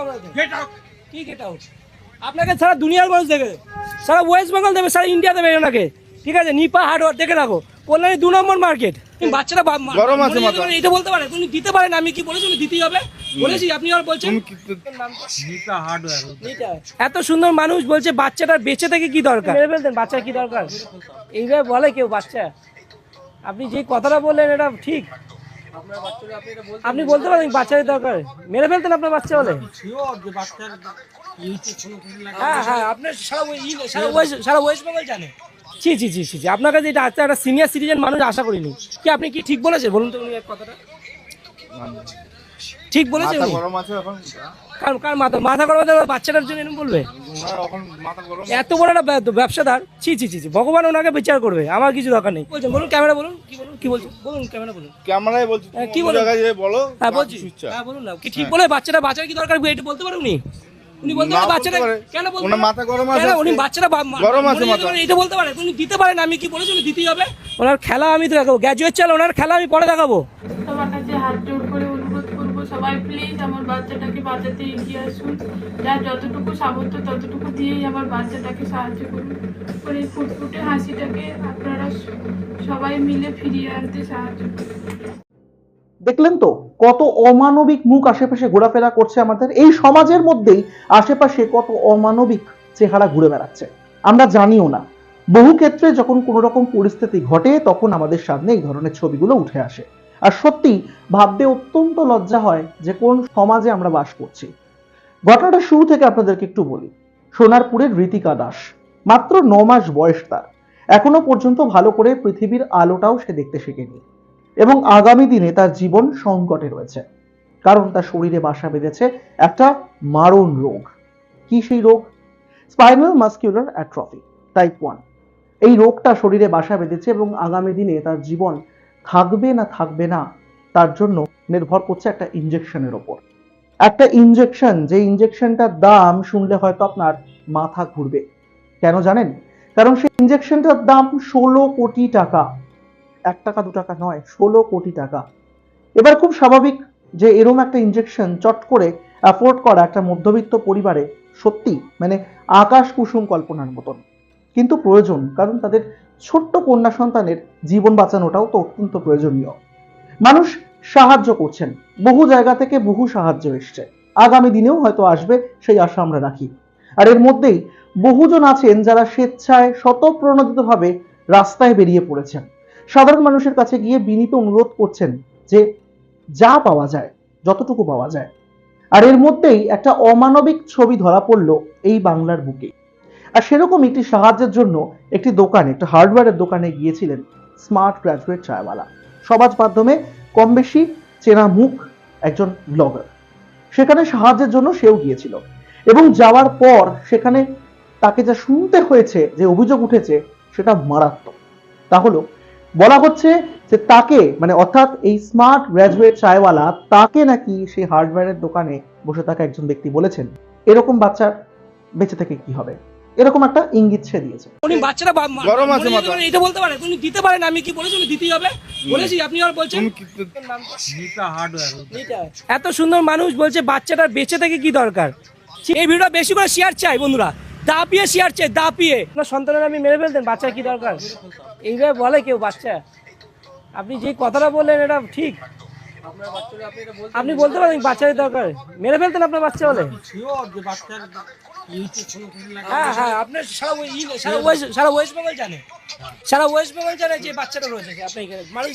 আপনাকে get out কি get out আপনাকে সারা দুনিয়ার মানুষ দেখে সারা ওয়েস্ট বেঙ্গল দেবে সারা ইন্ডিয়া দেবে ওনাকে ঠিক আছে নিপা হার্ডওয়ার দেখে রাখো। কল্যাণী দু নম্বর মার্কেট বাচ্চারা বা- গরম আছে মাথা। পারে, এটা বলতে পারে তুমি দিতে পারেন আমি কি বলেছি তুমি দিতেই হবে। বলেছি আপনি আর বলছেন? নিতা হার্ডওয়্যার এত সুন্দর মানুষ বলছে বাচ্চাটার বেঁচে থেকে কি দরকার? মেরে ফেলতেন বাচ্চার কি দরকার? এইভাবে বলে কেউ বাচ্চা। আপনি যে কথাটা বললেন এটা ঠিক। আপনি বলতে পারেন বাচ্চাদের দরকার। মেরে ফেলতেন আপনার বাচ্চা বলে হ্যাঁ হ্যাঁ আপনার সারা ওয়েস্ট বেঙ্গল জানে। ছি ছি ছি ছি। আপনার কাছে এটা একটা সিনিয়র সিটিজেন মানুষ আশা করিনি। কি আপনি কি ঠিক বলেছেন? বলুন তো উনি কথাটা। ঠিক বলেছেন কার কার মাথা? মাথা গরম বাচ্চাটার জন্য এরকম বলবে? এত বড় একটা ব্যবসাদার? ছি ছি ছি ছি ভগবান ওনাকে বিচার করবে আমার কিছু দরকার নেই। বলছেন বলুন ক্যামেরা বলুন কি বলুন কি বলছেন? বলুন ক্যামেরা বলুন। ক্যামেরায় বলছি হ্যাঁ, কি বলো? জায়গায় যেয়ে বলো হ্যাঁ বলছি। হ্যাঁ বলুন না কি ঠিক বলে? বাচ্চাটা কি দরকার এটা বলতে উনি? উনি বলতে বাচ্চাটা কেন বলতে মাথা গরম আছে উনি আজকে। বাচ্চাটা বা- গরম আছে মাথা। এটা বলতে পারে উনি দিতে পারেন আমি কি বলেছি উনি দিতেই হবে। ওনার খেলা আমি তো দেখাবো। গ্র্যাজুয়েট চাল ওনার খেলা আমি পরে দেখাবো সবার কাছে হাত জোড় করে অনুরোধ করব সবাই প্লিজ আমার বাচ্চাটাকে বাঁচাতে এগিয়ে আসুন। যার যতটুকু সামর্থ্য ততটুকু দিয়েই আমার বাচ্চাটাকে সাহায্য করুন। এই ফুটফুটে হাসিটাকে আপনারা সবাই মিলে ফিরিয়ে আনতে সাহায্য করুন। দেখলেন তো, কত অমানবিক মুখ আশেপাশে ঘোরাফেরা করছে আমাদের। এই সমাজের মধ্যেই আশেপাশে কত অমানবিক চেহারা ঘুরে বেড়াচ্ছে। আমরা জানিও না। বহু ক্ষেত্রে যখন কোনো রকম পরিস্থিতি ঘটে, তখন আমাদের সামনে এই ধরনের ছবিগুলো উঠে আসে। আর সত্যি ভাবতে অত্যন্ত লজ্জা হয় যে কোন সমাজে আমরা বাস করছি। ঘটনাটা শুরু থেকে আপনাদেরকে একটু বলি। সোনারপুরের ঋতিকা দাস, মাত্র ন মাস বয়স তার। এখনও পর্যন্ত ভালো করে পৃথিবীর আলোটাও সে দেখতে শেখেনি এবং আগামী দিনে তার জীবন সংকটে রয়েছে। কারণ তার শরীরে বাসা বেঁধেছে একটা মারণ রোগ। কি সেই রোগ? Spinal muscular atrophy, type one. এই রোগটা শরীরে বাসা বেঁধেছে এবং আগামী দিনে তার জীবন থাকবে না থাকবে না, তার জন্য নির্ভর করছে একটা ইনজেকশনের ওপর। একটা ইনজেকশন যে ইনজেকশনটার দাম শুনলে হয়তো আপনার মাথা ঘুরবে। কেন জানেন? কারণ সেই ইনজেকশনটার দাম ষোলো কোটি টাকা। এক টাকা, দু টাকা নয়, ষোলো কোটি টাকা। এবার খুব স্বাভাবিক যে এরম একটা ইনজেকশন চট করে অ্যাফোর্ড করা একটা মধ্যবিত্ত পরিবারে সত্যি মানে আকাশ কুসুম কল্পনার মতন। কিন্তু প্রয়োজন, কারণ তাদের ছোট্ট কন্যা সন্তানের জীবন বাঁচানোটাও তো অত্যন্ত প্রয়োজনীয়। মানুষ সাহায্য করছেন, বহু জায়গা থেকে বহু সাহায্য এসছে। আগামী দিনেও হয়তো আসবে, সেই আশা আমরা রাখি। আর এর মধ্যেই বহুজন আছেন যারা স্বেচ্ছায় স্বতঃপ্রণোদিতভাবে রাস্তায় বেরিয়ে পড়েছেন। সাধারণ মানুষের কাছে গিয়ে বিনীত অনুরোধ করছেন যে যা পাওয়া যায়, যতটুকু পাওয়া যায়। আর এর মধ্যেই একটা অমানবিক ছবি ধরা পড়ল এই বাংলার বুকে। আর সেরকম একটি সাহায্যের জন্য একটি দোকানে, একটা হার্ডওয়্যারের দোকানে গিয়েছিলেন স্মার্ট গ্র্যাজুয়েট চায়ওয়ালা সমাজ মাধ্যমে কম বেশি চেনা মুখ একজন ব্লগার সেখানে সাহায্যের জন্য সেও গিয়েছিল। এবং যাওয়ার পর সেখানে তাকে যা শুনতে হয়েছে, যে অভিযোগ উঠেছে, সেটা মারাত্মক। তা হলো বলা হচ্ছে যে তাকে মানে অর্থাৎ এই স্মার্ট গ্র্যাজুয়েট চায়ওয়ালা তাকে নাকি সেই হার্ডওয়্যারের দোকানে বসে থাকা একজন ব্যক্তি বলেছেন? এরকম বাচ্চার বেঁচে থেকে কি হবে? এরকম একটা ইঙ্গিত সে দিয়েছে। উনি বাচ্চাটা বা- গরম আছে মাথা। পারে, এটা বলতে পারে তুমি দিতে পারেন আমি কি বলেছি? উনি দিতেই হবে। বলেছি আপনি আর বলছেন? এত সুন্দর মানুষ বলছে বাচ্চাটার বেঁচে থেকে কি দরকার? এই ভিডিওটা বেশি করে শেয়ার চাই বন্ধুরা। দাপিয়ে শেয়ার চাই দাপিয়ে। আপনার সন্তানের আমি মেরে ফেলতেন বাচ্চার কি দরকার? এইভাবে বলে কেউ বাচ্চা। আপনি যে কথাটা বললেন এটা ঠিক। আপনি বলতে পারেন বাচ্চাদের দরকার। মেরে ফেলতেন আপনার বাচ্চা লাগা হ্যাঁ হ্যাঁ আপনার সারা ই- সারা ওয়েস্ট সারা ওয়েস্ট বেঙ্গল জানে। সারা ওয়েস্ট বেঙ্গল জানে যে বাচ্চাটা রয়েছে। আপনি মানুষ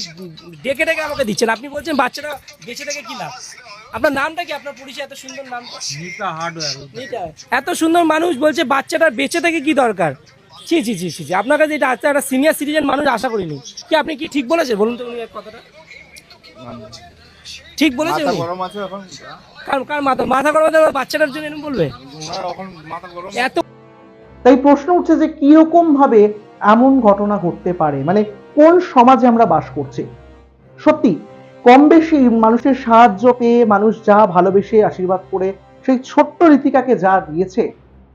ডেকে ডেকে আমাকে দিচ্ছেন। আপনি বলছেন বাচ্চাটা বেঁচে থেকে কি লাভ? আপনার নামটা কি? আপনার পরিচয় এত সুন্দর নাম? নিতা হার্ডওয়্যার এত সুন্দর মানুষ বলছে বাচ্চাটার বেঁচে থেকে কি দরকার? ছি ছি ছি ছি। আপনার কাছে এটা একটা একটা সিনিয়র সিটিজেন মানুষ আশা করিনি। কি আপনি কি ঠিক বলেছেন? বলুন তো উনি এক কথাটা। ঠিক বলেছেন মাথা উনি? গরম আছে এখন? কার কার মাথা? মাথা গরম আছে, বাচ্চাটার জন্য এরকম বলবে? এখন মাথা গরম এত তাই প্রশ্ন উঠছে যে কীরকম ভাবে এমন ঘটনা ঘটতে পারে? মানে কোন সমাজে আমরা বাস করছি? সত্যি কম বেশি মানুষের সাহায্য পেয়ে মানুষ যা ভালোবেসে আশীর্বাদ করে সেই ছোট্ট রীতিকাকে যা দিয়েছে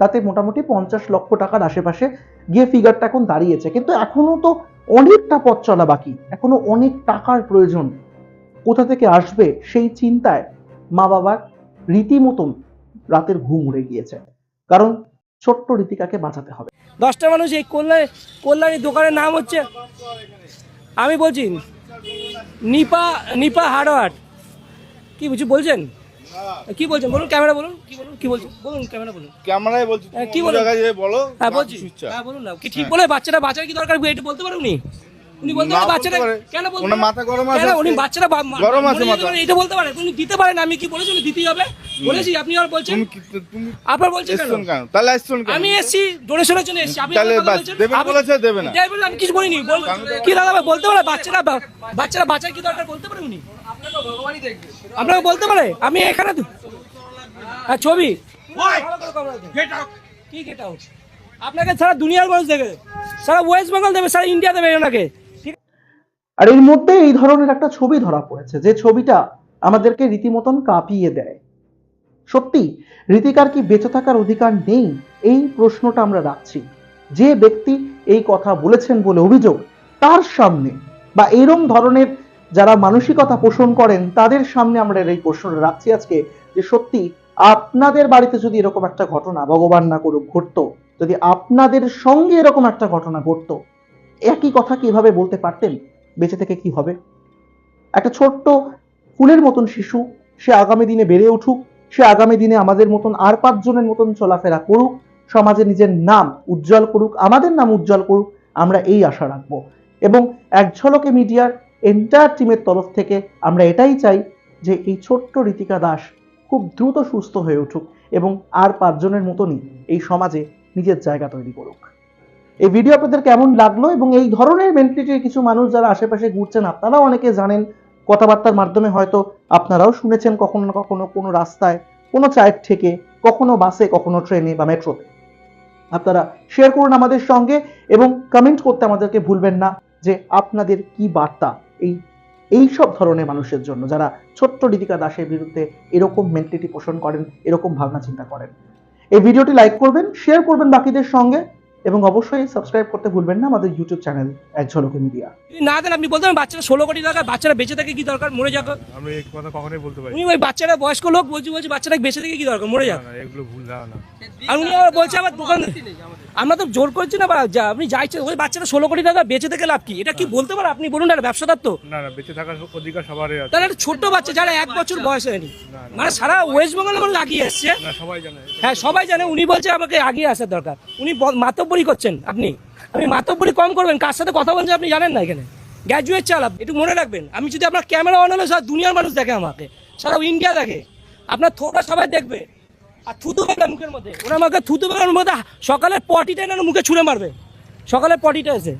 তাতে মোটামুটি পঞ্চাশ লক্ষ টাকার আশেপাশে গিয়ে ফিগারটা এখন দাঁড়িয়েছে। কিন্তু এখনও তো অনেকটা পথ চলা বাকি। এখনও অনেক টাকার প্রয়োজন। কোথা থেকে আসবে সেই চিন্তায় মা বাবার রীতিমতন রাতের ঘুম উড়ে গিয়েছে। কারণ ছোট্ট রীতিকাকে বাঁচাতে হবে। দশটা মানুষ এই কল্যাণ কল্যাণী দোকানের নাম হচ্ছে আমি বলছি নিপা নিপা হার্ডওয়ার কি বুঝি বলছেন? কি বলছেন? বলুন ক্যামেরা বলুন। কি বলুন? কি বলছেন? বলুন ক্যামেরা বলুন। ক্যামেরায় বলছি হ্যাঁ, কি অন্য বলো? হ্যাঁ বলছি। হ্যাঁ বলুন না। কি ঠিক বলে? বাচ্চাটা বাচ্চার কি দরকার? এটা বলতে পারে উনি উনি বলতে না পারে। বাচ্চাটা কেন বলতে মাথা গরম আছে কেন উনি আজকে। বাচ্চাটা বা- মা- গরম আছে মাথা। এটা বলতে পারে উনি দিতে পারেন আমি কি বলেছি উনি দিতেই হবে? বলেছি আপনি আর বলছেন? তুমি আপনার বলছেন কেন? তাহলে কেন? আমি এসছি ডোনেশনের জন্য এসছি। আপনি তাহলে দেবে না। দেবে আমি কিছু বলিনি। বল- কি দাদা বলতে পারে বাচ্চারা বা- বাচ্চারা বাচ্চার কি দরকার বলতে পারে উনি? আপনাকে বলতে পারে? আমি এখানে ছবি। কি গেট আউট? আপনাকে সারা দুনিয়ার মানুষ দেবে। সারা ওয়েস্ট বেঙ্গল দেবে সারা ইন্ডিয়া দেবে ওনাকে। ঠিক আর এর মধ্যে এই ধরনের একটা ছবি ধরা পড়েছে, যে ছবিটা আমাদেরকে রীতিমতন কাঁপিয়ে দেয়। সত্যি রীতিকার কি বেঁচে থাকার অধিকার নেই? এই প্রশ্নটা আমরা রাখছি। যে ব্যক্তি এই কথা বলেছেন বলে অভিযোগ তার সামনে বা এরম ধরনের যারা মানসিকতা পোষণ করেন, তাদের সামনে আমরা এই প্রশ্নটা রাখছি আজকে, যে সত্যি আপনাদের বাড়িতে যদি এরকম একটা ঘটনা ভগবান না করুক ঘটতো, যদি আপনাদের সঙ্গে এরকম একটা ঘটনা ঘটতো, একই কথা কীভাবে বলতে পারতেন? বেঁচে থেকে কি হবে? একটা ছোট্ট ফুলের মতন শিশু, সে আগামী দিনে বেড়ে উঠুক, সে আগামী দিনে আমাদের মতন আর পাঁচজনের মতন চলাফেরা করুক, সমাজে নিজের নাম উজ্জ্বল করুক, আমাদের নাম উজ্জ্বল করুক, আমরা এই আশা রাখব। এবং এক ঝলকে মিডিয়ার এন্টায়ার টিমের তরফ থেকে আমরা এটাই চাই যে এই ছোট্ট রীতিকা দাস খুব দ্রুত সুস্থ হয়ে উঠুক এবং আর পাঁচজনের মতনই এই সমাজে নিজের জায়গা তৈরি করুক। এই ভিডিও আপনাদের কেমন লাগল এবং এই ধরনের মেন্টালিটির কিছু মানুষ যারা আশেপাশে ঘুরছেন, আপনারাও অনেকে জানেন, কথাবার্তার মাধ্যমে হয়তো আপনারাও শুনেছেন কখনো না কখনো কোনো রাস্তায়, কোনো চায়ের থেকে, কখনো বাসে, কখনো ট্রেনে বা মেট্রোতে। আপনারা শেয়ার করুন আমাদের সঙ্গে এবং কমেন্ট করতে আমাদেরকে ভুলবেন না যে আপনাদের কি বার্তা এই এই সব ধরনের মানুষের জন্য, যারা ছোট্ট রিতিকা দাসের বিরুদ্ধে এরকম মেন্টালিটি পোষণ করেন, এরকম ভাবনা চিন্তা করেন। এই ভিডিওটি লাইক করবেন শেয়ার করবেন বাকিদের সঙ্গে। এবং অবশ্যই সাবস্ক্রাইব করতে ভুলবেন না আমাদের ইউটিউব চ্যানেল এক ঝলকে মিডিয়া না দেন আপনি বলতে পারেন বাচ্চারা ষোলো কোটি টাকা বাচ্চারা বেঁচে থাকে কি দরকার? মরে যাক। আমি এই কথা কখনোই বলতে পারি উনি ওই বাচ্চারা বয়স্ক লোক বলছি বলছি বাচ্চারা বেঁচে থেকে কি দরকার? মরে যাক। এগুলো ভুল ধারণা। আর উনি আবার বলছে আবার দোকান আমরা তো জোর করছি না বা যা- আপনি যাইছে ওই বাচ্চারা ষোলো কোটি টাকা বেঁচে থেকে লাভ কি? এটা কি বলতে পারে? আপনি বলুন না ব্যবসাদার তো। না না বেঁচে থাকার অধিকার সবারই আছে। তাহলে একটা ছোট্ট বাচ্চা যারা এক বছর বয়স হয়নি মানে সারা ওয়েস্ট বেঙ্গল মানুষ আগিয়ে এসছে? না সবাই জানে। হ্যাঁ সবাই জানে উনি বলছে আমাকে আগিয়ে আসার দরকার। উনি ব- মাতব্বরি করছেন আপনি। আপনি মাতব্বরি কম করবেন কার সাথে কথা বলছেন আপনি জানেন না এখানে। গ্র্যাজুয়েট চালাব একটু মনে রাখবেন আমি যদি আপনার ক্যামেরা অন হলে সারা দুনিয়ার মানুষ দেখে আমাকে সারা ইন্ডিয়া দেখে। আপনার থোটা সবাই দেখবে। মুখের মধ্যে। ওরা আমাকে থুতু বেরোর মধ্যে সকালে পটিটা না মুখে ছুঁড়ে মারবে। সকালে পটিটা এসে।